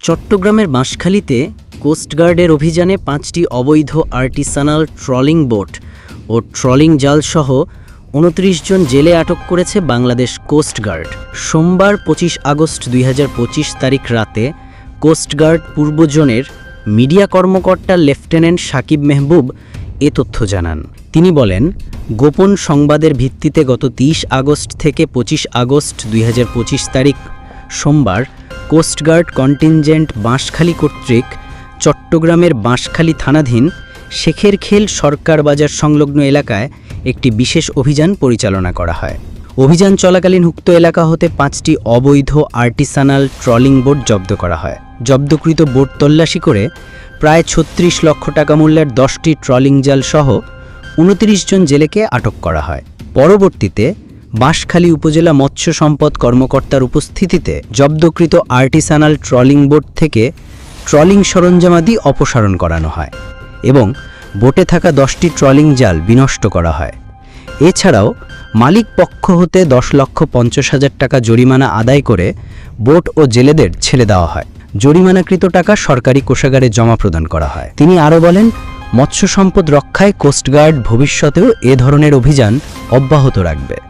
চট্টগ্রামের বাঁশখালীতে কোস্টগার্ডের অভিযানে পাঁচটি অবৈধ আর্টিসানাল ট্রলিং বোট ও ট্রলিং জালসহ উনত্রিশ জন জেলে আটক করেছে বাংলাদেশ কোস্টগার্ড সোমবার পঁচিশ আগস্ট দুই হাজার পঁচিশ তারিখ রাতে কোস্টগার্ড পূর্বজনের মিডিয়া কর্মকর্তা লেফটেন্যান্ট সাকিব মেহবুব এ তথ্য জানান। তিনি বলেন, গোপন সংবাদের ভিত্তিতে গত ৩০ আগস্ট থেকে পঁচিশ আগস্ট দুই হাজার পঁচিশ তারিখ সোমবার কোস্টগার্ড কন্টিনজেন্ট বাঁশখালী কর্তৃক চট্টগ্রামের বাঁশখালী থানাধীন শেখেরখেল সরকার বাজার সংলগ্ন এলাকায় একটি বিশেষ অভিযান পরিচালনা করা হয়। অভিযান চলাকালীন উক্ত এলাকা হতে পাঁচটি অবৈধ আর্টিসানাল ট্রলিং বোট জব্দ করা হয়। জব্দকৃত বোট তল্লাশি করে প্রায় ছত্রিশ লক্ষ টাকা মূল্যের দশটি ট্রলিং জাল সহ উনত্রিশ জন জেলেকে আটক করা হয়। পরবর্তীতে বাঁশখালী উপজেলা মৎস্য সম্পদ কর্মকর্তার উপস্থিতিতে জব্দকৃত আর্টিসানাল ট্রলিং বোট থেকে ট্রলিং সরঞ্জামাদি অপসারণ করানো হয় এবং বোটে থাকা দশটি ট্রলিং জাল বিনষ্ট করা হয়। এছাড়াও মালিক পক্ষ হতে দশ লক্ষ পঞ্চাশ হাজার টাকা জরিমানা আদায় করে বোট ও জেলেদের ছেড়ে দেওয়া হয়। জরিমানাকৃত টাকা সরকারি কোষাগারে জমা প্রদান করা হয়। তিনি আরও বলেন, মৎস্য সম্পদ রক্ষায় কোস্টগার্ড ভবিষ্যতেও এ ধরনের অভিযান অব্যাহত রাখবে।